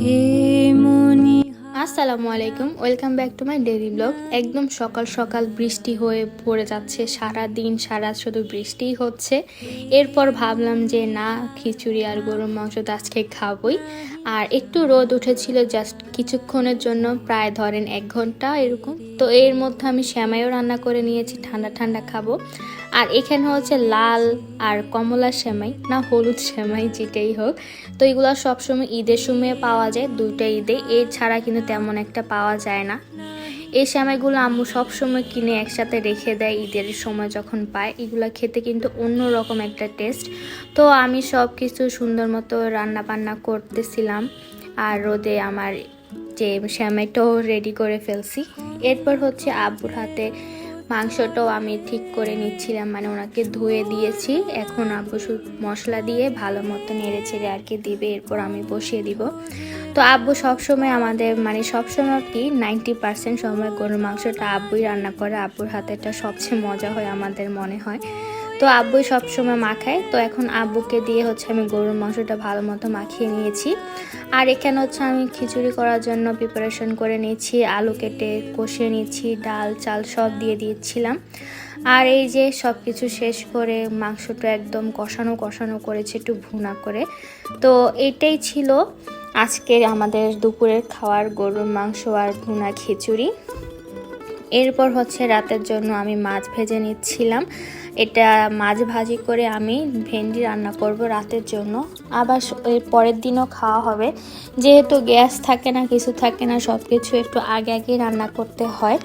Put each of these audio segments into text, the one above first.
here. আসসালামু আলাইকুম। Welcome back to my daily vlog. একদম সকাল সকাল বৃষ্টি হয়ে পড়ে যাচ্ছে, সারা দিন সারা শুধু বৃষ্টিই হচ্ছে। এরপর ভাবলাম যে, না, খিচুড়ি আর গরুর মাংস তো আজকে খাবই। আর একটু রোদ উঠেছিল জাস্ট কিছুক্ষণের জন্য, প্রায় ধরেন এক ঘণ্টা এরকম। তো এর মধ্যে আমি শ্যামাইও রান্না করে নিয়েছি, ঠান্ডা ঠান্ডা খাব। আর এখানে হচ্ছে লাল আর কমলা শ্যামাই, না হলুদ শ্যামাই যেটাই হোক। তো এগুলো সবসময় ঈদের সময় পাওয়া যায়, দুইটা ঈদে। এছাড়া কিন্তু তেমন একটা পাওয়া যায় না। এই সেমাইগুলো আম্মু সবসময় কিনে একসাথে রেখে দেয় ঈদের সময় যখন পায়। এগুলো খেতে কিন্তু অন্য রকম একটা টেস্ট তো আমি সব কিছু সুন্দর মতো রান্না বান্না করতেছিলাম আর রোদে আমার যে শ্যামাইটাও রেডি করে ফেলছি। এরপর হচ্ছে আব্বুর হাতে মাংসটাও আমি ঠিক করে নিচ্ছিলাম মানে ওনাকে ধুয়ে দিয়েছি। এখন আব্বু মশলা দিয়ে ভালো মতো নেড়ে ছেড়ে আর কি দিবে, এরপর আমি বসিয়ে দিব। তো আব্বু সবসময় আমাদের মানে সবসময় কি নাইনটি পার্সেন্ট সময় গরুর মাংসটা আব্বুই রান্না করে, আব্বুর হাতেটা সবচেয়ে মজা হয় আমাদের মনে হয়। তো আব্বুই সবসময় মাখায়। তো এখন আব্বুকে দিয়ে হচ্ছে আমি গরুর মাংসটা ভালো মতো মাখিয়ে নিয়েছি। আর এখানে হচ্ছে আমি খিচুড়ি করার জন্য প্রিপারেশন করে নিয়েছি, আলু কেটে কষিয়ে নিয়েছি, ডাল, চাল সব দিয়ে দিয়েছিলাম। আর এই যে সব কিছু শেষ করে মাংসটা একদম কষানো কষানো করেছে একটু ভুনা করে। তো এটাই ছিল আজকের আমাদের দুপুরের খাওয়ার গরুর মাংস আর ভুনা খিচুড়ি। এরপর হচ্ছে রাতের জন্য আমি মাছ ভেজে নিচ্ছিলাম। এটা মাছ ভাজি করে আমি ভেন্ডি রান্না করব রাতের জন্য। আবার এর পরের দিনও খাওয়া হবে। যেহেতু গ্যাস থাকে না, কিছু থাকে না সব কিছু একটু আগে আগে রান্না করতে হয়।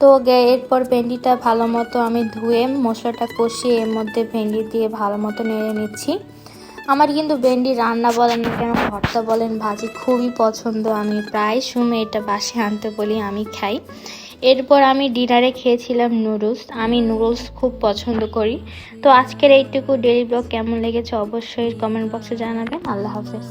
তো এরপর ভেন্ডিটা ভালো মতো আমি ধুয়ে মশলাটা কষিয়ে এর মধ্যে ভেন্ডি দিয়ে ভালো মতো নেড়ে নিচ্ছি। আমার কিন্তু ভেন্ডি রান্না বলেন কেন, ভর্তা বলেন, ভাজি খুবই পছন্দ। আমি প্রায় সময় এটা বাসে আনতে বলি, আমি খাই। এরপর আমি ডিনারে খেয়েছিলাম নুডলস। আমি নুডলস খুব পছন্দ করি। তো আজকের এইটুকু ডেলি ব্লগ কেমন লেগেছে অবশ্যই কমেন্ট বক্সে জানাবেন। আল্লাহ হাফেজ।